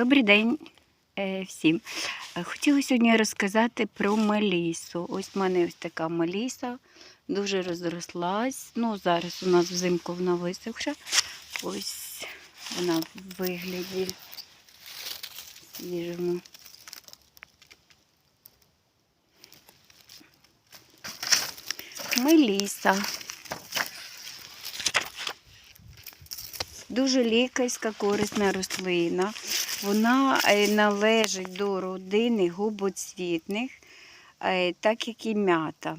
Добрий день е, всім. Е, Хотіла сьогодні розказати про мелісу. Ось в мене ось така меліса, дуже розрослась. Ну, зараз у нас взимку вона висохша. Ось вона в вигляді свіжому. Меліса. Дуже лікарська корисна рослина. Вона е, належить до родини губоцвітних, е, так як і м'ята.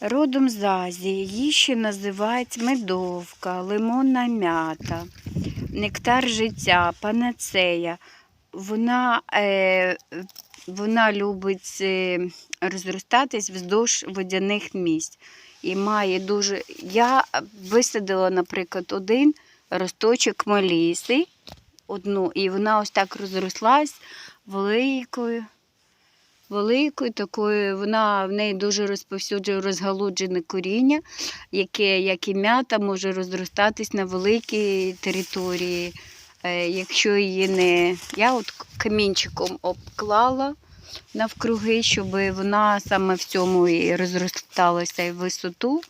Родом з Азії її ще називають медовка, лимонна м'ята, нектар життя, панацея. Вона, е, вона любить розростатись вздовж водяних місць. І має дуже. Я висадила, наприклад, один росточок маліси, одну, і вона ось так розрослась великою. Великою такою, вона в неї дуже розповсюджує розгалуджене коріння, яке, як і м'ята, може розростатись на великій території. Е, якщо її не. Я от камінчиком обклала навкруги, щоб вона саме в цьому і розросталася і висоту.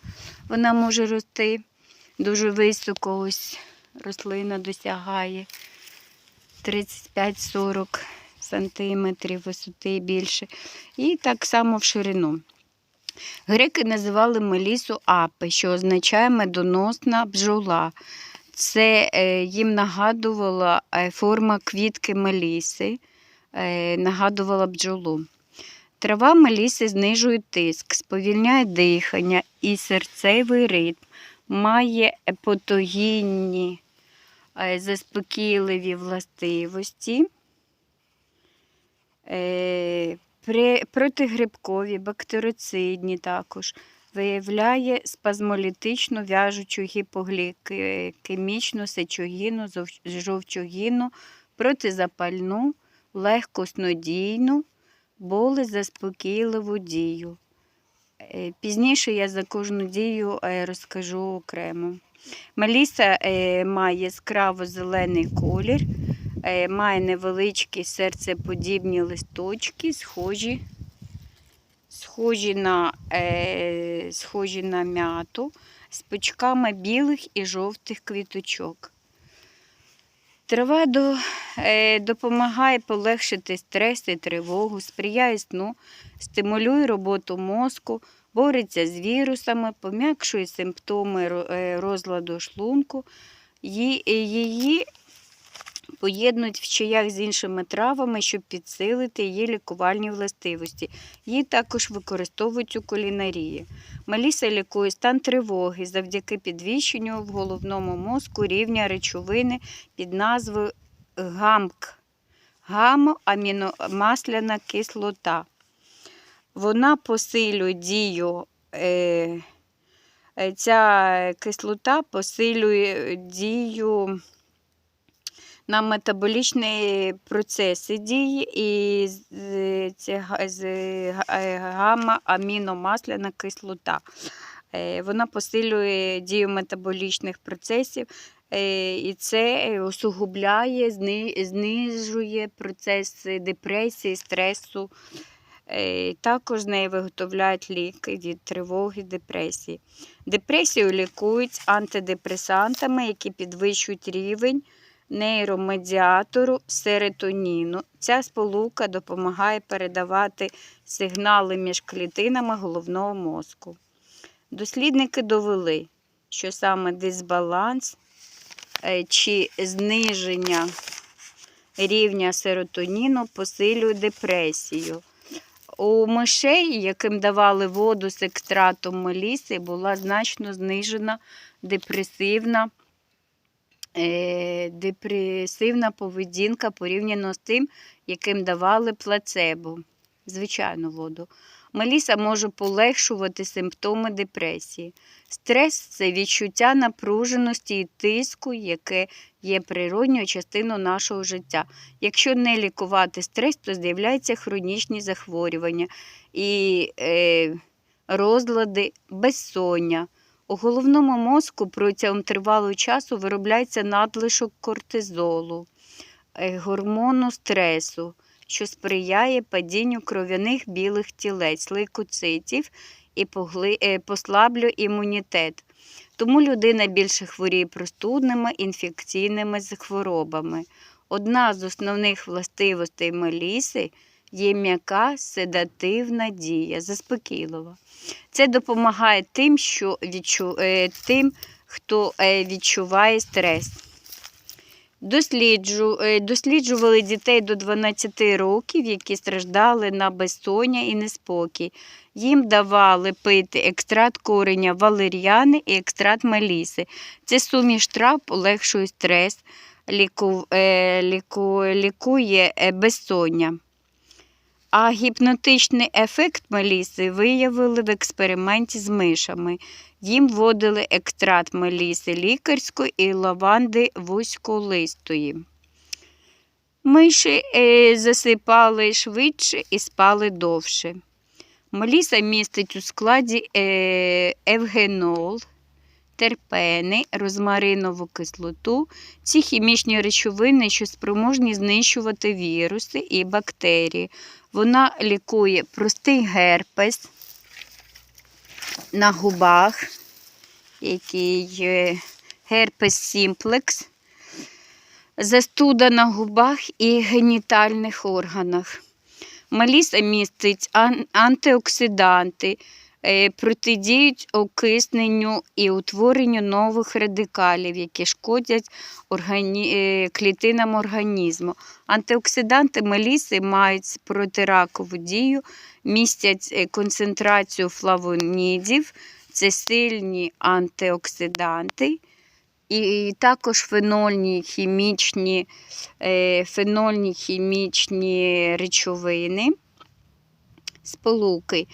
Вона може рости дуже високо. Ось рослина досягає 35-40 сантиметрів висоти більше. І так само в ширину. Греки називали мелісу апи, що означає медоносна бджола. Це е, їм нагадувала е, форма квітки меліси, е, нагадувала бджолу. Трава меліси знижує тиск, сповільняє дихання і серцевий ритм, має епатогінні е, заспокійливі властивості, е, протигрибкові, бактерицидні також. Виявляє спазмолітичну в'яжучу гіпоглікемічну сечогінну, зов- жовчогінну, протизапальну, легкоснодійну, болезаспокійливу дію. Е, Пізніше я за кожну дію е, розкажу окремо. Меліса е, має яскраво-зелений колір, е, має невеличкі серцеподібні листочки, схожі, схожі, на, е, схожі на м'яту, з пучками білих і жовтих квіточок. Трава до, е, допомагає полегшити стрес і тривогу, сприяє сну, стимулює роботу мозку, бореться з вірусами, пом'якшує симптоми е, розладу шлунку. Е, її поєднують в чаях з іншими травами, щоб підсилити її лікувальні властивості. Її також використовують у кулінарії. Меліса лікує стан тривоги завдяки підвищенню в головному мозку рівня речовини під назвою ГАМК гамоаміномасляна кислота. Вона посилює дію, е, е, ця кислота посилює дію на метаболічні процеси дії і е, гамма-аміномасляна кислота. Вона посилює дію метаболічних процесів, і це усугубляє, знижує процеси депресії, стресу. Е, Також з неї виготовляють ліки від тривоги, депресії. Депресію лікують антидепресантами, які підвищують рівень нейромедіатору серотоніну. Ця сполука допомагає передавати сигнали між клітинами головного мозку. Дослідники довели, що саме дисбаланс е, чи зниження рівня серотоніну посилює депресію. У мишей, яким давали воду з екстрактом меліси, була значно знижена депресивна, е, депресивна поведінка порівняно з тим, яким давали плацебо, звичайну воду. Меліса може полегшувати симптоми депресії. Стрес це відчуття напруженості і тиску, яке є природньою частиною нашого життя. Якщо не лікувати стрес, то з'являються хронічні захворювання і е, розлади безсоння. У головному мозку протягом тривалого часу виробляється надлишок кортизолу. е, гормону стресу, що сприяє падінню кров'яних білих тілець, лейкоцитів і е, послаблює імунітет. Тому людина більше хворіє простудними інфекційними хворобами. Одна з основних властивостей меліси є м'яка седативна дія, заспокійлива. Це допомагає тим, що відчу... е, тим хто е, відчуває стрес. Е, Досліджували дітей до 12 років, які страждали на безсоння і неспокій. Їм давали пити екстракт кореня валеріани і екстракт меліси. Це суміш трав полегшує стрес, ліку... е, ліку... лікує е, безсоння. А гіпнотичний ефект меліси виявили в експерименті з мишами. Їм вводили екстракт меліси лікарської і лаванди вузьколистої. Миші е, засипали швидше і спали довше. Меліса містить у складі е, евгенол, терпени, розмаринову кислоту. Ці хімічні речовини, що спроможні знищувати віруси і бактерії. Вона лікує простий герпес на губах, який е, герпес сімплекс, застуда на губах і генітальних органах. Меліса містить ан- антиоксиданти, протидіють окисненню і утворенню нових радикалів, які шкодять органі... е, клітинам організму. Антиоксиданти меліси мають протиракову дію, містять е, концентрацію флавонідів, це сильні антиоксиданти, і також фенольні хімічні, е, фенольні хімічні речовини, сполуки.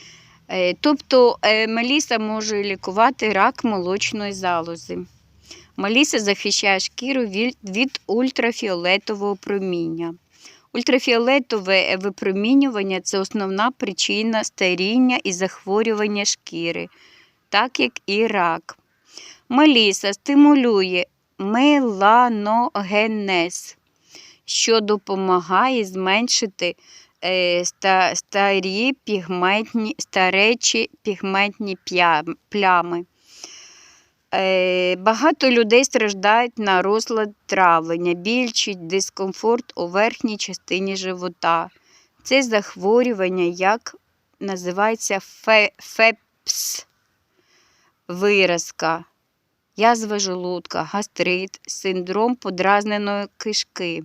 Е, Тобто е, меліса може лікувати рак молочної залози. Меліса захищає шкіру від, ультрафіолетового проміння. Ультрафіолетове випромінювання це основна причина старіння і захворювання шкіри, так як і рак. Меліса стимулює меланогенез, що допомагає зменшити е, старі пігментні, старечі пігментні плями. Е, Багато людей страждають на розлад травлення, біль чи дискомфорт у верхній частині живота. Це захворювання, як називається фе- ФЕПС, виразка, язва желудка, гастрит, синдром подразненої кишки.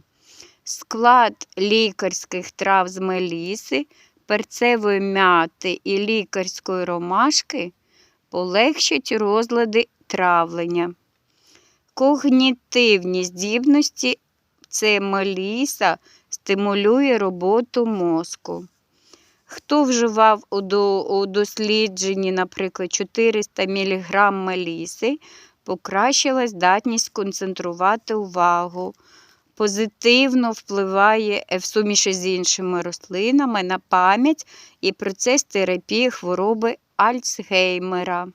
Склад лікарських трав з меліси, перцевої м'яти і лікарської ромашки полегшать розлади травлення. Когнітивні здібності це меліса стимулює роботу мозку. Хто вживав у дослідженні, наприклад, 400 мг меліси, покращила здатність концентрувати увагу, позитивно впливає е, в суміші з іншими рослинами на пам'ять і процес терапії хвороби Альцгеймера.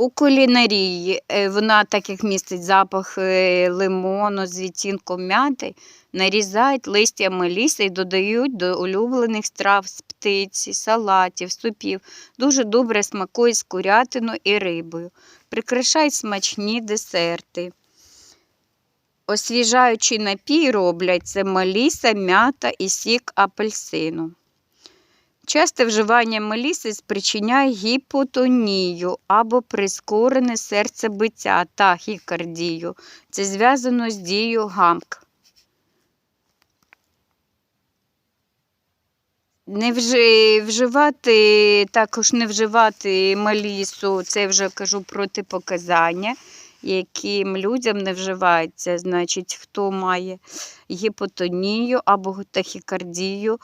У кулінарії е, вона, так як містить запах е, лимону з відтінком м'яти, нарізають листя меліси і додають до улюблених страв з птиці, салатів, супів. Дуже добре смакує з курятиною і рибою. Прикрашають смачні десерти. Освіжаючий напій роблять це меліса, м'ята і сік апельсину. Часте вживання меліси спричиняє гіпотонію або прискорене серцебиття та гікардію. Це зв'язано з дією гамк. Не вжи- вживати, також не вживати мелісу, це вже кажу протипоказання, яким людям не вживається. Значить, хто має гіпотонію або тахікардію,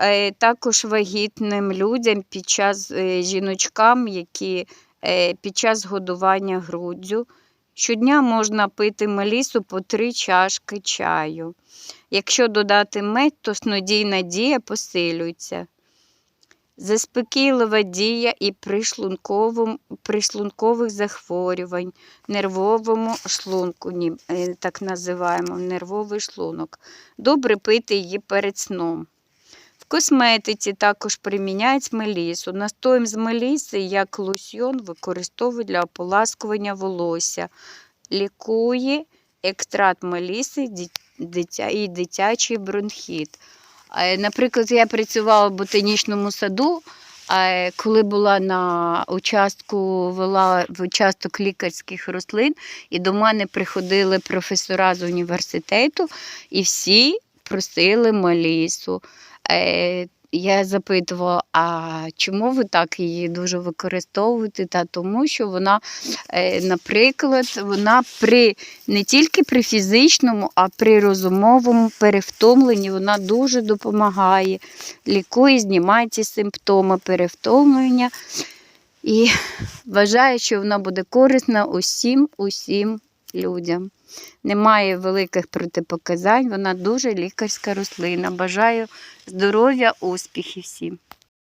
Е, Також вагітним людям під час е, жіночкам, які е, під час годування груддю. Щодня можна пити мелісу по 3 чашки чаю. Якщо додати мед, то снодійна дія посилюється. Заспокійлива дія і при шлункових захворювань, нервовому шлунку, е, так називаємо, нервовий шлунок. Добре пити її перед сном. В косметиці також приміняють мелісу. Настоєм з меліси, як лосьйон, використовують для ополаскування волосся. Лікує екстракт меліси і дитячий бронхіт. Е, Наприклад, я працювала в ботанічному саду, е, коли була на участку, вела в участок лікарських рослин, і до мене приходили професора з університету, і всі просили малісу. Я запитувала, а чому ви так її дуже використовуєте? Та тому, що вона, е, наприклад, вона при не тільки при фізичному, а при розумовому перевтомленні вона дуже допомагає, лікує, знімає ці симптоми перевтомлення. І вважаю, що вона буде корисна усім, усім людям. Немає великих протипоказань, вона дуже лікарська рослина. Бажаю здоров'я, успіхів всім.